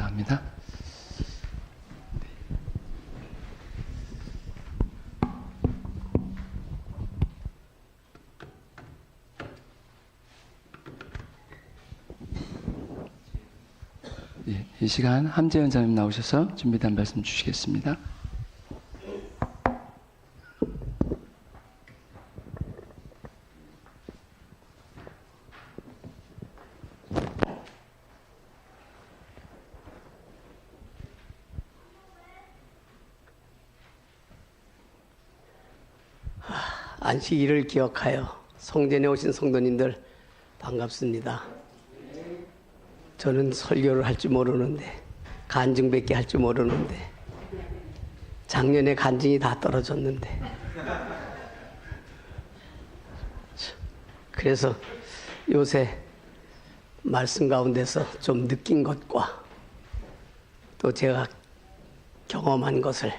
감사합니다. 예, 이 시간 함재현 자님 나오셔서 준비된 말씀 주시겠습니다. 안식일을 기억하여 성전에 오신 성도님들 반갑습니다. 저는 설교를 할 줄 모르는데 간증밖에 할줄 모르는데 작년에 간증이 다 떨어졌는데 그래서 요새 말씀 가운데서 좀 느낀 것과 또 제가 경험한 것을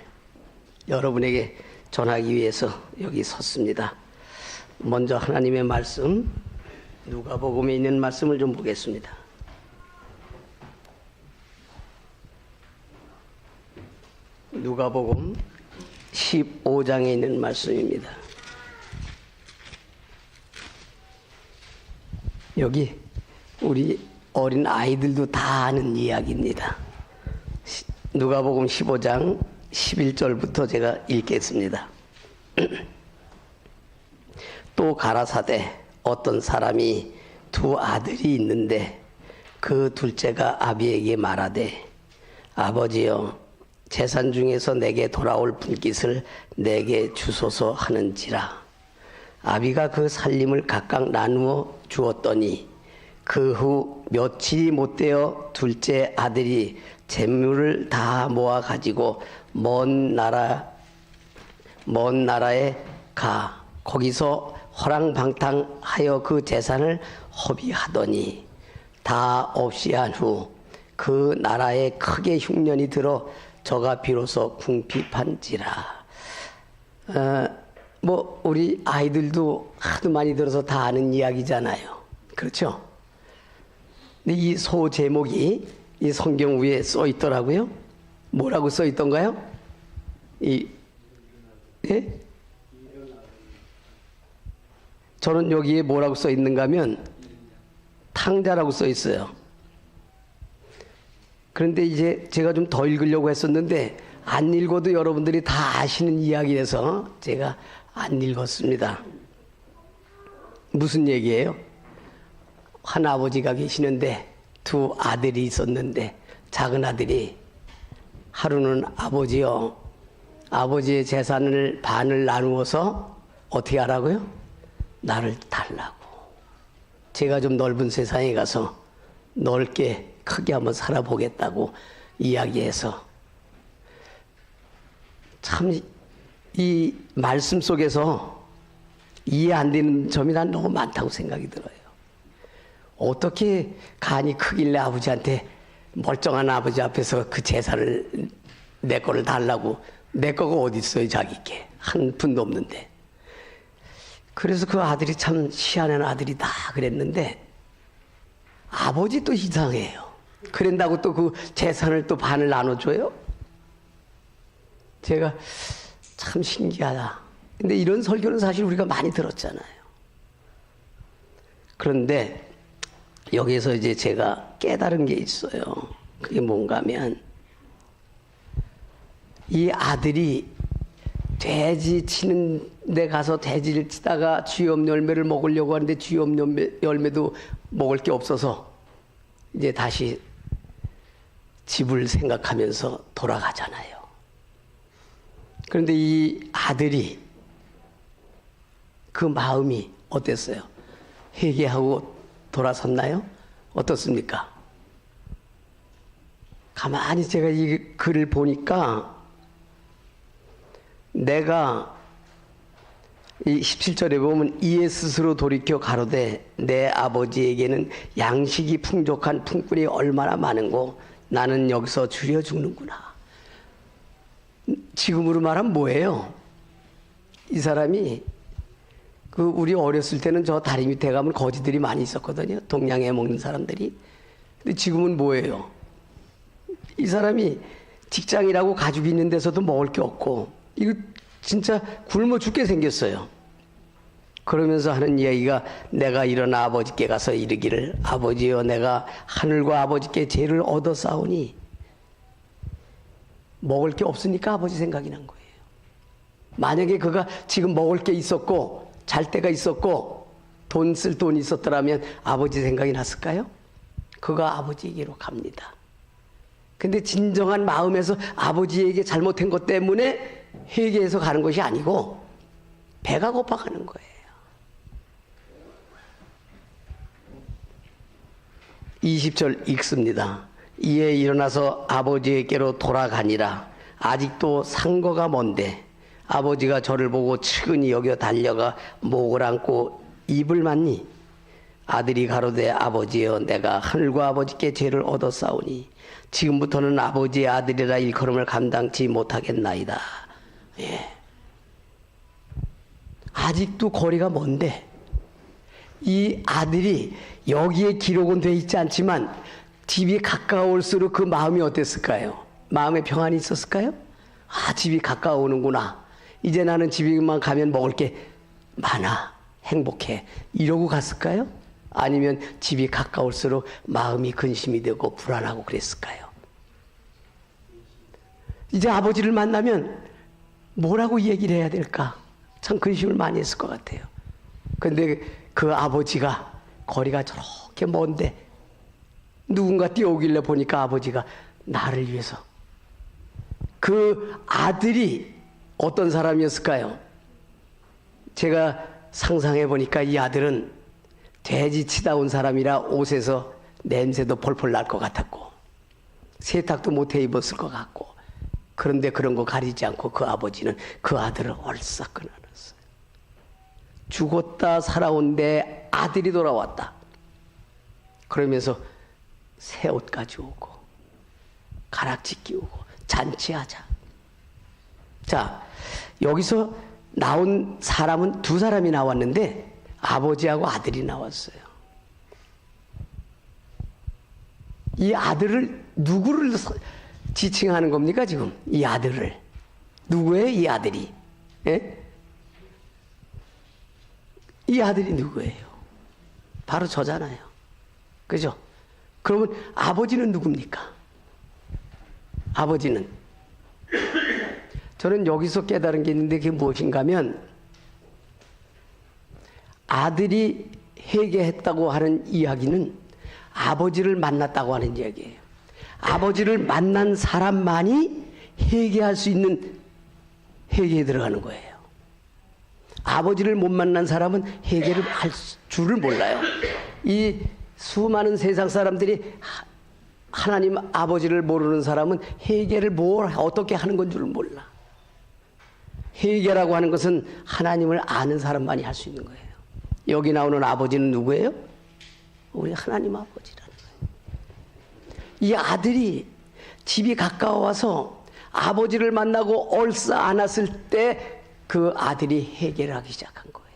여러분에게 전하기 위해서 여기 섰습니다. 먼저 하나님의 말씀 누가복음에 있는 말씀을 좀 보겠습니다. 누가복음 15장에 있는 말씀입니다. 여기 우리 어린 아이들도 다 아는 이야기입니다. 시- 누가복음 15장 11절부터 제가 읽겠습니다. 또 가라사대 어떤 사람이 두 아들이 있는데 그 둘째가 아비에게 말하되 아버지여 재산 중에서 내게 돌아올 분깃을 내게 주소서 하는지라. 아비가 그 살림을 각각 나누어 주었더니 그 후 며칠이 못 되어 둘째 아들이 재물을 다 모아 가지고 먼 나라 먼 나라에 가 거기서 허랑방탕하여 그 재산을 허비하더니 다 없이 한 후 그 나라에 크게 흉년이 들어 저가 비로소 궁핍한지라 어, 뭐 우리 아이들도 하도 많이 들어서 다 아는 이야기잖아요. 그렇죠? 근데 이 소 제목이 이 성경 위에 써 있더라고요. 뭐라고 써 있던가요? 이 예? 저는 여기에 뭐라고 써 있는가 하면 탕자라고 써 있어요. 그런데 이제 제가 좀 더 읽으려고 했었는데 안 읽어도 여러분들이 다 아시는 이야기라서 제가 안 읽었습니다. 무슨 얘기예요? 한 아버지가 계시는데 두 아들이 있었는데 작은 아들이 하루는 아버지요 아버지의 재산을 반을 나누어서 어떻게 하라고요? 나를 달라고. 제가 좀 넓은 세상에 가서 넓게 크게 한번 살아보겠다고 이야기해서 참 이 말씀 속에서 이해 안 되는 점이 난 너무 많다고 생각이 들어요. 어떻게 간이 크길래 아버지한테 멀쩡한 아버지 앞에서 그 재산을 내 거를 달라고 내 거가 어디 있어요 자기 께 한 푼도 없는데 그래서 그 아들이 참 희한한 아들이다 그랬는데 아버지 또 이상해요. 그런다고 또 그 재산을 또 반을 나눠줘요? 제가 참 신기하다. 근데 이런 설교는 사실 우리가 많이 들었잖아요. 그런데 여기서 이제 제가 깨달은 게 있어요. 그게 뭔가 하면 이 아들이 돼지 치는 데 가서 돼지를 치다가 쥐염 열매를 먹으려고 하는데 쥐염 열매, 열매도 먹을 게 없어서 이제 다시 집을 생각하면서 돌아가잖아요. 그런데 이 아들이 그 마음이 어땠어요? 회개하고 돌아섰나요? 어떻습니까? 가만히 제가 이 글을 보니까 내가 이 17절에 보면 이에 스스로 돌이켜 가로되 내 아버지에게는 양식이 풍족한 품꾼이 얼마나 많은고 나는 여기서 줄여 죽는구나. 지금으로 말하면 뭐예요? 이 사람이 그 우리 어렸을 때는 저 다리 밑에 가면 거지들이 많이 있었거든요. 동양에 먹는 사람들이. 근데 지금은 뭐예요? 이 사람이 직장이라고 가지고 있는 데서도 먹을 게 없고 이거 진짜 굶어 죽게 생겼어요. 그러면서 하는 이야기가 내가 일어나 아버지께 가서 이르기를 아버지여 내가 하늘과 아버지께 죄를 얻어 싸우니 먹을 게 없으니까 아버지 생각이 난 거예요. 만약에 그가 지금 먹을 게 있었고 잘 데가 있었고 돈 쓸 돈이 있었더라면 아버지 생각이 났을까요? 그가 아버지에게로 갑니다. 근데 진정한 마음에서 아버지에게 잘못한 것 때문에 회개해서 가는 것이 아니고 배가 고파 가는 거예요. 20절 읽습니다. 이에 일어나서 아버지에게로 돌아가니라. 아직도 상거가 먼데 아버지가 저를 보고 측은히 여겨 달려가 목을 안고 입을 맞니 아들이 가로되 아버지여 내가 하늘과 아버지께 죄를 싸우니 지금부터는 아버지의 아들이라 일컬음을 감당치 못하겠나이다. 예. 아직도 거리가 먼데 이 아들이 여기에 기록은 돼 있지 않지만 집이 가까울수록 그 마음이 어땠을까요? 마음에 평안이 있었을까요? 아, 집이 가까워오는구나. 이제 나는 집에만 가면 먹을 게 많아. 행복해. 이러고 갔을까요? 아니면 집이 가까울수록 마음이 근심이 되고 불안하고 그랬을까요? 이제 아버지를 만나면 뭐라고 얘기를 해야 될까? 참 근심을 많이 했을 것 같아요. 근데 그 아버지가 거리가 저렇게 먼데 누군가 뛰어오길래 보니까 아버지가 나를 위해서 그 아들이 어떤 사람이었을까요? 제가 상상해 보니까 이 아들은 돼지 치다 온 사람이라 옷에서 냄새도 폴폴 날 것 같았고 세탁도 못 해 입었을 것 같고 그런데 그런 거 가리지 않고 그 아버지는 그 아들을 얼싹 끊어놨어요. 죽었다 살아온데 아들이 돌아왔다. 그러면서 새 옷 가져오고 가락지 끼우고 잔치하자. 자, 여기서 나온 사람은 두 사람이 나왔는데 아버지하고 아들이 나왔어요. 이 아들을 누구를 서- 지칭하는 겁니까 지금? 이 아들을 누구예요? 이 아들이? 예? 이 아들이 누구예요? 바로 저잖아요. 그죠? 그러면 아버지는 누굽니까? 아버지는 저는 여기서 깨달은 게 있는데 그게 무엇인가 하면 아들이 회개했다고 하는 이야기는 아버지를 만났다고 하는 이야기예요. 아버지를 만난 사람만이 회개할 수 있는 회개에 들어가는 거예요. 아버지를 못 만난 사람은 회개를 할 수- 줄을 몰라요. 이 수많은 세상 사람들이 하- 하나님 아버지를 모르는 사람은 회개를 뭘 어떻게 하는 건 줄 몰라. 회개라고 하는 것은 하나님을 아는 사람만이 할 수 있는 거예요. 여기 나오는 아버지는 누구예요? 우리 하나님 아버지라는 거예요. 이 아들이 집이 가까워서 아버지를 만나고 얼싸 안았을 때 그 아들이 회개를 하기 시작한 거예요.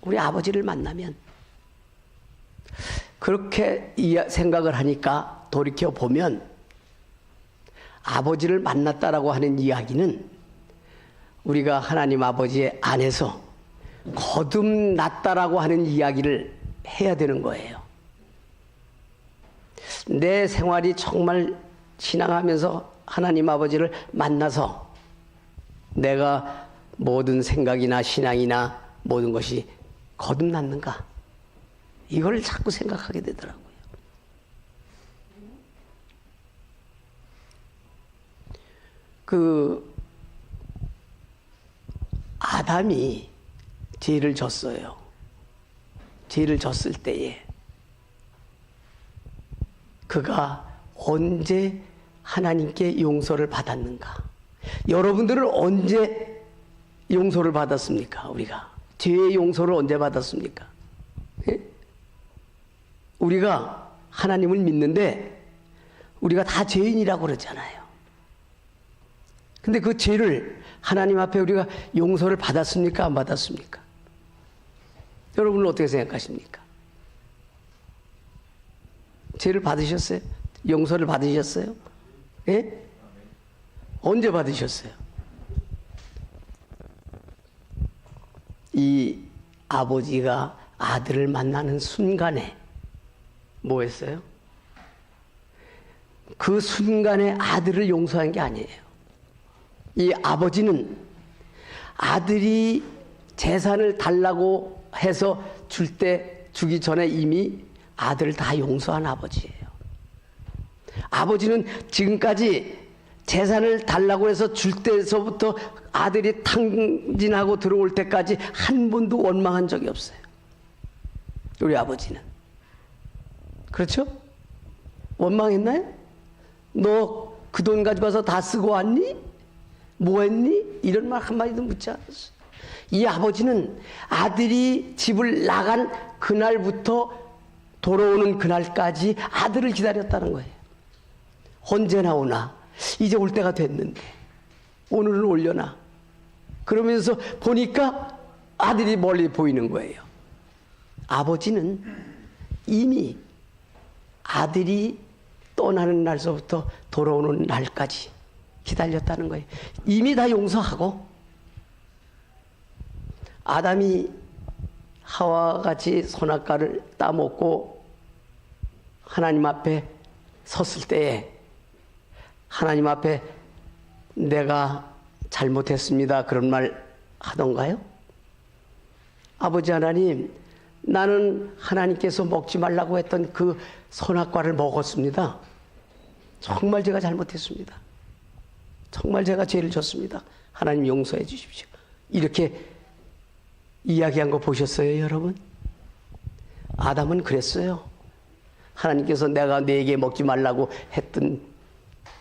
우리 아버지를 만나면 그렇게 생각을 하니까 돌이켜 보면 아버지를 만났다라고 하는 이야기는 우리가 하나님 아버지의 안에서 거듭났다라고 하는 이야기를 해야 되는 거예요. 내 생활이 정말 신앙하면서 하나님 아버지를 만나서 내가 모든 생각이나 신앙이나 모든 것이 거듭났는가? 이걸 자꾸 생각하게 되더라고요. 그 아담이 죄를 졌어요. 죄를 졌을 때에 그가 언제 하나님께 용서를 받았는가? 여러분들은 언제 용서를 받았습니까? 우리가 죄의 용서를 언제 받았습니까? 예? 우리가 하나님을 믿는데 우리가 다 죄인이라고 그러잖아요. 근데 그 죄를 하나님 앞에 우리가 용서를 받았습니까? 안 받았습니까? 여러분은 어떻게 생각하십니까? 죄를 받으셨어요? 용서를 받으셨어요? 예? 언제 받으셨어요? 이 아버지가 아들을 만나는 순간에 뭐 했어요? 그 순간에 아들을 용서한 게 아니에요. 이 아버지는 아들이 재산을 달라고 해서 줄 때 주기 전에 이미 아들을 다 용서한 아버지예요. 아버지는 지금까지 재산을 달라고 해서 줄 때서부터 아들이 탕진하고 들어올 때까지 한 번도 원망한 적이 없어요. 우리 아버지는. 그렇죠? 원망했나요? 너 그 돈 가지고 와서 다 쓰고 왔니? 뭐 했니? 이런 말 한마디도 묻지 않았어요. 이 아버지는 아들이 집을 나간 그날부터 돌아오는 그날까지 아들을 기다렸다는 거예요. 언제나 오나? 이제 올 때가 됐는데. 오늘은 올려나? 그러면서 보니까 아들이 멀리 보이는 거예요. 아버지는 이미 아들이 떠나는 날서부터 돌아오는 날까지 기다렸다는 거예요. 이미 다 용서하고 아담이 하와 같이 선악과를 따먹고 하나님 앞에 섰을 때에 하나님 앞에 내가 잘못했습니다. 그런 말 하던가요? 아버지 하나님, 나는 하나님께서 먹지 말라고 했던 그 선악과를 먹었습니다. 정말 제가 잘못했습니다. 정말 제가 죄를 졌습니다. 하나님 용서해 주십시오. 이렇게 이야기한 거 보셨어요, 여러분? 아담은 그랬어요. 하나님께서 내가 네게 먹지 말라고 했던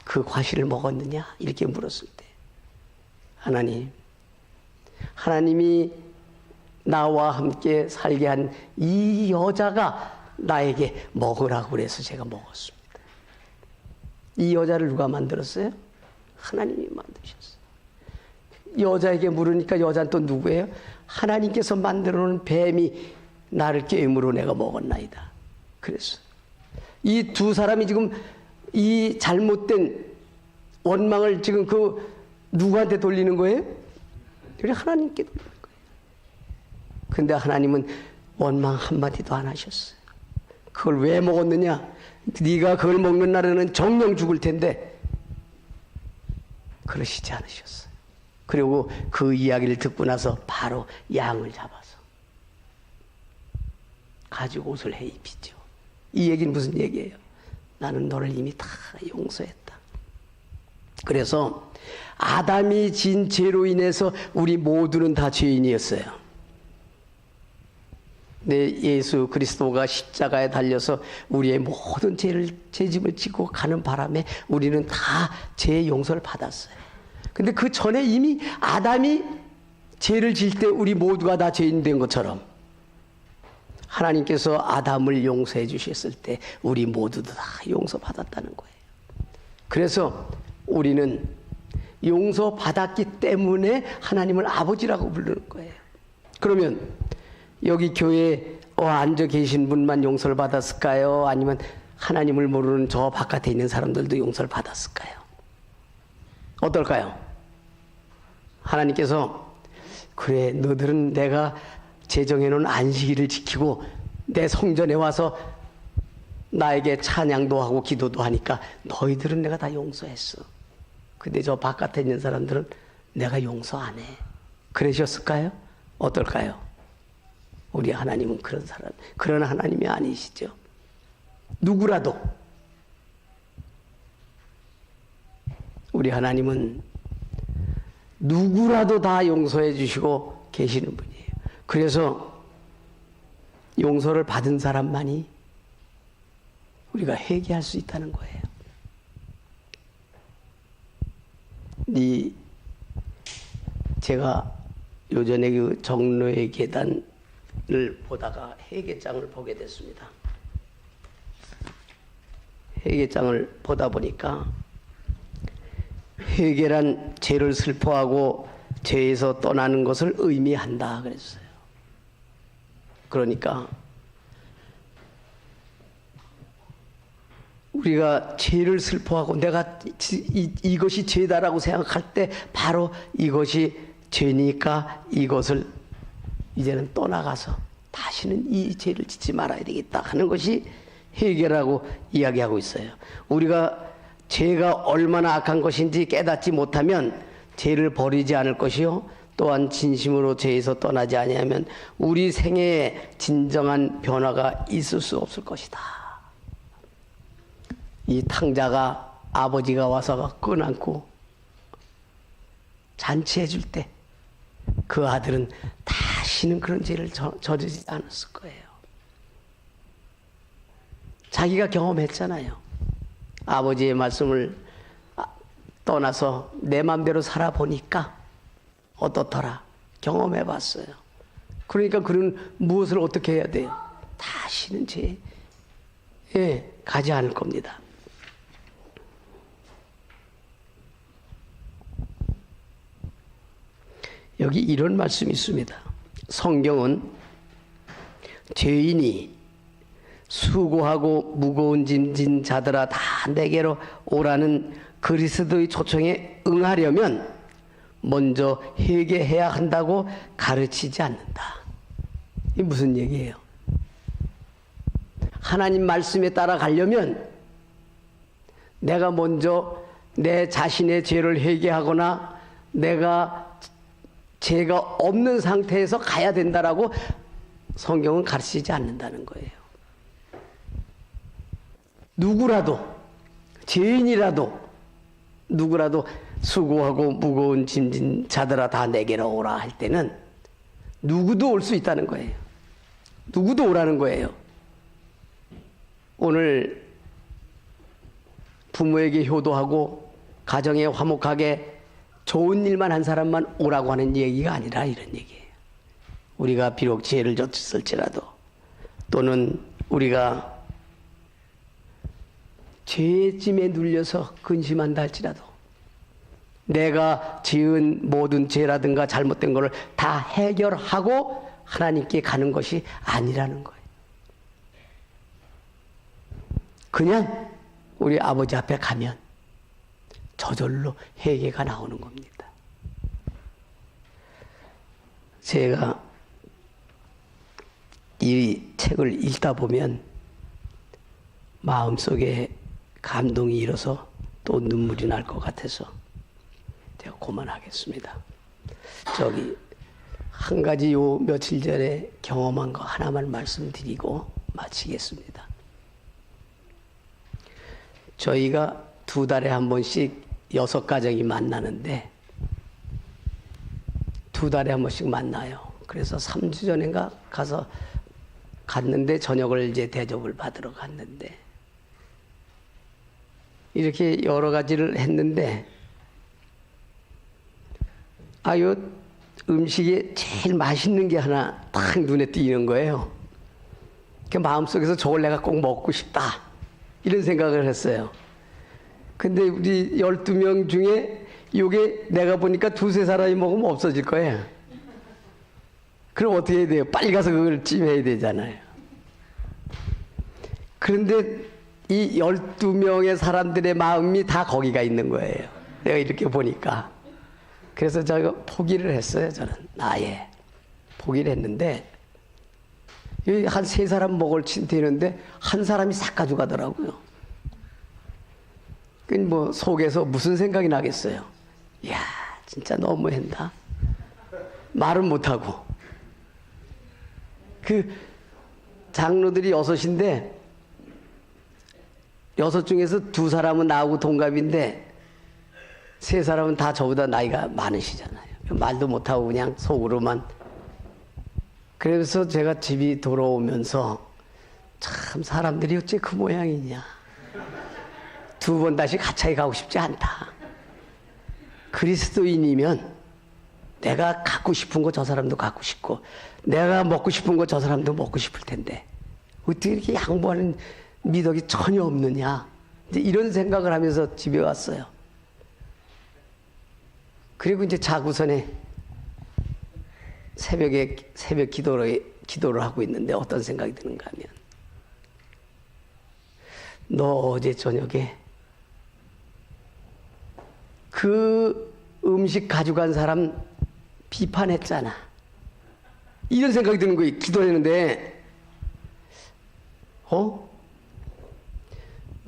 그 과실을 먹었느냐? 이렇게 물었을 때. 하나님, 하나님이 나와 함께 살게 한 이 여자가 나에게 먹으라고 그래서 제가 먹었습니다. 이 여자를 누가 만들었어요? 하나님이 만드셨어요. 여자에게 물으니까 여자는 또 누구예요? 하나님께서 만들어 놓은 뱀이 나를 깨임으로 내가 먹었나이다. 그랬어. 이두 사람이 지금 이 잘못된 원망을 지금 그 누구한테 돌리는 거예요? 우리 하나님께 돌리는 거예요. 근데 하나님은 원망 한마디도 안 하셨어요. 그걸 왜 먹었느냐? 네가 그걸 먹는 날에는 정령 죽을 텐데 그러시지 않으셨어요. 그리고 그 이야기를 듣고 나서 바로 양을 잡아서 가지고 옷을 해 입히죠. 이 얘기는 무슨 얘기예요? 나는 너를 이미 다 용서했다. 그래서 아담이 진 죄로 인해서 우리 모두는 다 죄인이었어요. 내 예수 그리스도가 십자가에 달려서 우리의 모든 죄를 죄짐을 지고 가는 바람에 우리는 다죄 용서를 받았어요. 근데 그 전에 이미 아담이 죄를 질 때 우리 모두가 다 죄인 된 것처럼 하나님께서 아담을 용서해 주셨을 때 우리 모두도 다 용서받았다는 거예요. 그래서 우리는 용서받았기 때문에 하나님을 아버지라고 부르는 거예요. 그러면 여기 교회에 앉아 계신 분만 용서를 받았을까요? 아니면 하나님을 모르는 저 바깥에 있는 사람들도 용서를 받았을까요? 어떨까요? 하나님께서 그래 너희들은 내가 제정해 놓은 안식일을 지키고 내 성전에 와서 나에게 찬양도 하고 기도도 하니까 너희들은 내가 다 용서했어. 근데 저 바깥에 있는 사람들은 내가 용서 안 해. 그러셨을까요? 어떨까요? 우리 하나님은 그런 사람, 그런 하나님이 아니시죠. 누구라도 우리 하나님은 누구라도 다 용서해 주시고 계시는 분이에요. 그래서 용서를 받은 사람만이 우리가 회개할 수 있다는 거예요. 네 제가 요전에 그 정로의 계단을 보다가 회개장을 보게 됐습니다. 회개장을 보다 보니까 회개란 죄를 슬퍼하고 죄에서 떠나는 것을 의미한다 그랬어요. 그러니까 우리가 죄를 슬퍼하고 내가 지- 이, 이것이 죄다라고 생각할 때 바로 이것이 죄니까 이것을 이제는 떠나가서 다시는 이 죄를 짓지 말아야 되겠다 하는 것이 해결하고 이야기하고 있어요. 우리가 죄가 얼마나 악한 것인지 깨닫지 못하면 죄를 버리지 않을 것이요. 또한 진심으로 죄에서 떠나지 아니하면 우리 생애에 진정한 변화가 있을 수 없을 것이다. 이 탕자가 아버지가 와서 끈안고 잔치해 줄 때 그 아들은 다시는 그런 죄를 저, 저지르지 않았을 거예요. 자기가 경험했잖아요. 아버지의 말씀을 아, 떠나서 내 맘대로 살아보니까 어떻더라. 경험해 봤어요. 그러니까 그는 무엇을 어떻게 해야 돼요? 다시는 죄에 예, 가지 않을 겁니다. 여기 이런 말씀이 있습니다. 성경은 죄인이 수고하고 무거운 짐진 자들아 다 내게로 오라는 그리스도의 초청에 응하려면 먼저 회개해야 한다고 가르치지 않는다. 이 무슨 얘기예요? 하나님 말씀에 따라가려면 내가 먼저 내 자신의 죄를 회개하거나 내가 죄가 없는 상태에서 가야 된다라고 성경은 가르치지 않는다는 거예요. 누구라도 죄인이라도 누구라도 수고하고 무거운 짐진 자들아 다 내게로 오라 할 때는 누구도 올 수 있다는 거예요. 누구도 오라는 거예요. 오늘 부모에게 효도하고 가정에 화목하게 좋은 일만 한 사람만 오라고 하는 얘기가 아니라 이런 얘기예요. 우리가 비록 죄를 졌을지라도 또는 우리가 죄짐에 눌려서 근심한다 할지라도 내가 지은 모든 죄라든가 잘못된 것을 다 해결하고 하나님께 가는 것이 아니라는 거예요. 그냥 우리 아버지 앞에 가면 저절로 회개가 나오는 겁니다. 제가 이 책을 읽다 보면 마음속에 감동이 일어서 또 눈물이 날 것 같아서 제가 그만하겠습니다. 저기 한 가지 요 며칠 전에 경험한 거 하나만 말씀드리고 마치겠습니다. 저희가 두 달에 한 번씩 여섯 가정이 만나는데 두 달에 한 번씩 만나요. 그래서 3주 전인가 가서 갔는데 저녁을 이제 대접을 받으러 갔는데 이렇게 여러 가지를 했는데 아유 음식에 제일 맛있는 게 하나 딱 눈에 띄는 거예요. 그 마음속에서 저걸 내가 꼭 먹고 싶다 이런 생각을 했어요. 근데 우리 12명 중에 요게 내가 보니까 두세 사람이 먹으면 없어질 거예요. 그럼 어떻게 해야 돼요? 빨리 가서 그걸 찜해야 되잖아요. 그런데 이 12명의 사람들의 마음이 다 거기가 있는 거예요. 내가 이렇게 보니까. 그래서 제가 포기를 했어요, 저는. 아예. 포기를 했는데, 한 세 사람 먹을 친되는데, 한 사람이 싹 가져가더라고요. 그뭐 속에서 무슨 생각이 나겠어요? 이야, 진짜 너무한다. 말은 못하고. 그 장로들이 여섯인데, 여섯 중에서 두 사람은 나하고 동갑인데, 세 사람은 다 저보다 나이가 많으시잖아요. 말도 못하고 그냥 속으로만. 그래서 제가 집이 돌아오면서 참 사람들이 어째 그 모양이냐. 두 번 다시 가차에 가고 싶지 않다. 그리스도인이면 내가 갖고 싶은 거 저 사람도 갖고 싶고 내가 먹고 싶은 거 저 사람도 먹고 싶을 텐데 어떻게 이렇게 양보하는 미덕이 전혀 없느냐. 이제 이런 생각을 하면서 집에 왔어요. 그리고 이제 자구선에 새벽에 새벽 기도를 기도를 하고 있는데 어떤 생각이 드는가 하면 너 어제 저녁에 그 음식 가져간 사람 비판했잖아. 이런 생각이 드는 거예요. 기도했는데, 어?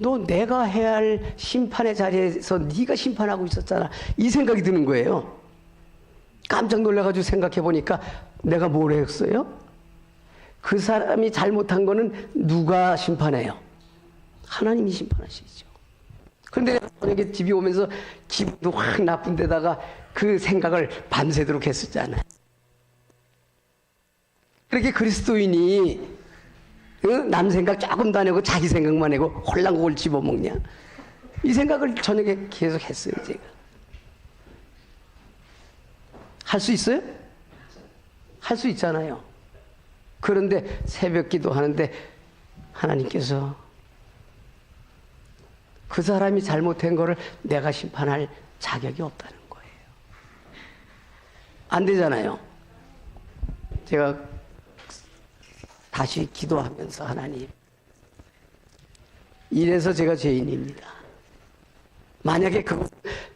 너 내가 해야 할 심판의 자리에서 네가 심판하고 있었잖아. 이 생각이 드는 거예요. 깜짝 놀라가지고 생각해 보니까 내가 뭘 했어요? 그 사람이 잘못한 거는 누가 심판해요? 하나님이 심판하시죠. 그런데 저녁에 집에 오면서 기분도 확 나쁜 데다가 그 생각을 밤새도록 했었잖아요. 그렇게 그리스도인이 응? 남 생각 조금도 안 하고 자기 생각만 하고 홀랑곡을 집어먹냐? 이 생각을 저녁에 계속 했어요, 제가. 할 수 있어요? 할 수 있잖아요. 그런데 새벽 기도 하는데 하나님께서 그 사람이 잘못한 거를 내가 심판할 자격이 없다는 거예요. 안 되잖아요. 제가 다시 기도하면서 하나님 이래서 제가 죄인입니다. 만약에 그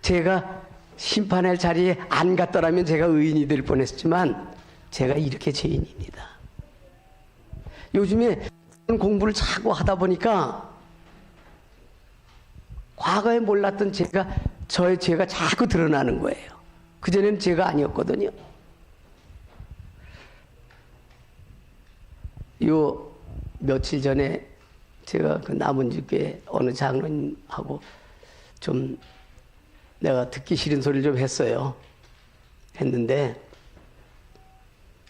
제가 심판할 자리에 안 갔더라면 제가 의인이 될 뻔했지만 제가 이렇게 죄인입니다. 요즘에 공부를 자꾸 하다 보니까 과거에 몰랐던 제가 저의 죄가 자꾸 드러나는 거예요. 그전에는 제가 아니었거든요. 요 며칠 전에 제가 그 남은주교회 어느 장로님하고 좀 내가 듣기 싫은 소리를 좀 했어요. 했는데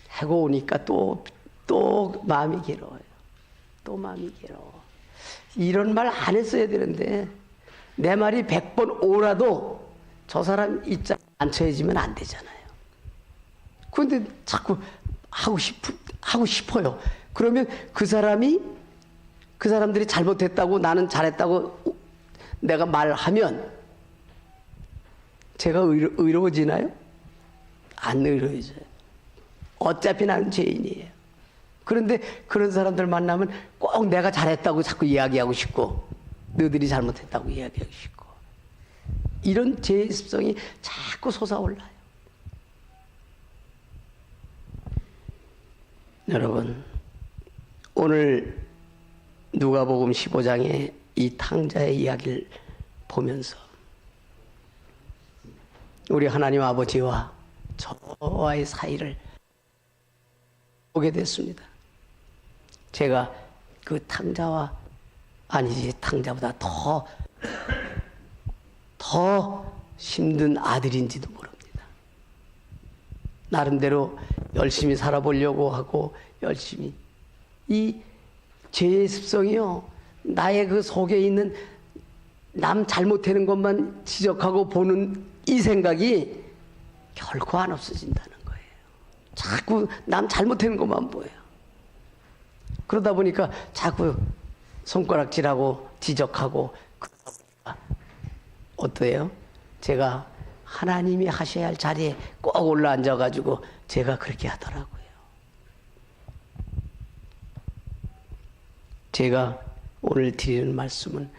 하고 오니까 또, 또 마음이 괴로워요. 또 마음이 괴로워. 이런 말 안 했어야 되는데 내 말이 백번 오라도 저 사람 입장 안 처해지면 안 되잖아요. 그런데 자꾸 하고 싶, 하고 싶어요. 그러면 그 사람이 그 사람들이 잘못했다고 나는 잘했다고 내가 말하면 제가 의로, 의로워지나요? 안 의로워져요. 어차피 나는 죄인이에요. 그런데 그런 사람들 만나면 꼭 내가 잘했다고 자꾸 이야기하고 싶고 너들이 잘못했다고 이야기하고 싶고 이런 죄의 습성이 자꾸 솟아올라요. 여러분 오늘 누가복음 15장의 이 탕자의 이야기를 보면서 우리 하나님 아버지와 저와의 사이를 보게 됐습니다. 제가 그 탕자와 아니지 탕자보다 더 더 힘든 아들인지도 모릅니다. 나름대로 열심히 살아보려고 하고 열심히 이 죄의 습성이요 나의 그 속에 있는 남 잘못하는 것만 지적하고 보는 이 생각이 결코 안 없어진다는 거예요. 자꾸 남 잘못하는 것만 보여요. 그러다 보니까 자꾸 손가락질하고 지적하고 그러다 보니까 어때요? 제가 하나님이 하셔야 할 자리에 꼭 올라앉아 가지고 제가 그렇게 하더라고요. 제가 오늘 드리는 말씀은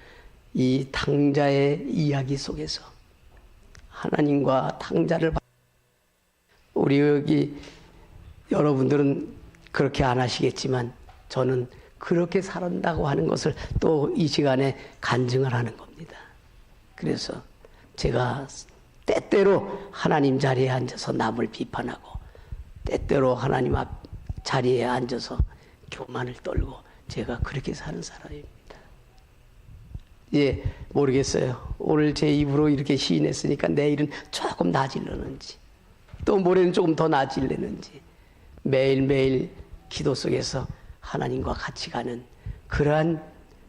이 탕자의 이야기 속에서 하나님과 탕자를 바- 우리 여기 여러분들은 그렇게 안 하시겠지만 저는 그렇게 살았다고 하는 것을 또 이 시간에 간증을 하는 겁니다. 그래서 제가 때때로 하나님 자리에 앉아서 남을 비판하고 때때로 하나님 앞 자리에 앉아서 교만을 떨고 제가 그렇게 사는 사람입니다. 예, 모르겠어요. 오늘 제 입으로 이렇게 시인했으니까 내일은 조금 나아질려는지 또 모레는 조금 더 나아질려는지 매일매일 기도 속에서 하나님과 같이 가는 그러한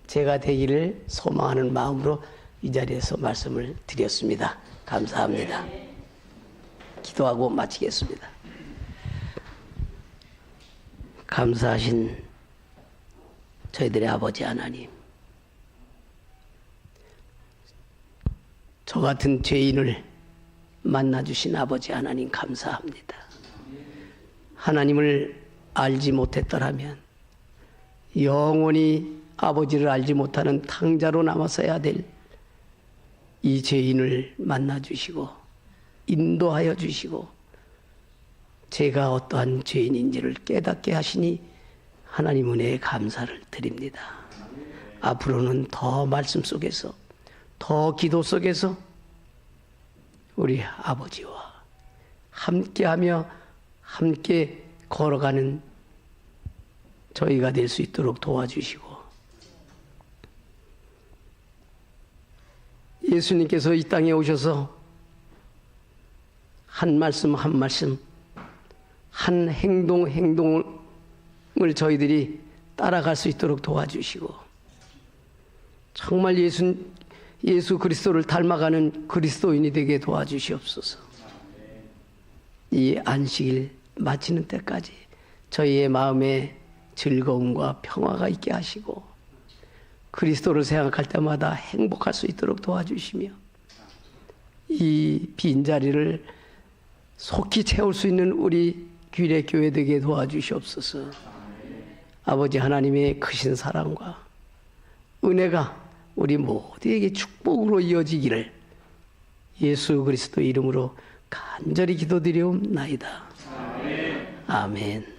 제가 되기를 소망하는 마음으로 이 자리에서 말씀을 드렸습니다. 감사합니다. 기도하고 마치겠습니다. 감사하신 저희들의 아버지 하나님, 저 같은 죄인을 만나주신 아버지 하나님 감사합니다. 하나님을 알지 못했더라면 영원히 아버지를 알지 못하는 탕자로 남았어야 될 이 죄인을 만나 주시고 인도하여 주시고 제가 어떠한 죄인인지를 깨닫게 하시니 하나님 은혜에 감사를 드립니다. 앞으로는 더 말씀 속에서 더 기도 속에서 우리 아버지와 함께하며 함께 걸어가는 저희가 될 수 있도록 도와주시고 예수님께서 이 땅에 오셔서 한 말씀 한 말씀 한 행동 행동을 저희들이 따라갈 수 있도록 도와주시고 정말 예수 예수 그리스도를 닮아가는 그리스도인이 되게 도와주시옵소서. 이 안식일 마치는 때까지 저희의 마음에 즐거움과 평화가 있게 하시고 그리스도를 생각할 때마다 행복할 수 있도록 도와주시며 이 빈자리를 속히 채울 수 있는 우리 귀례 교회 되게 도와주시옵소서. 아버지 하나님의 크신 사랑과 은혜가 우리 모두에게 축복으로 이어지기를 예수 그리스도 이름으로 간절히 기도드리옵나이다. 아멘.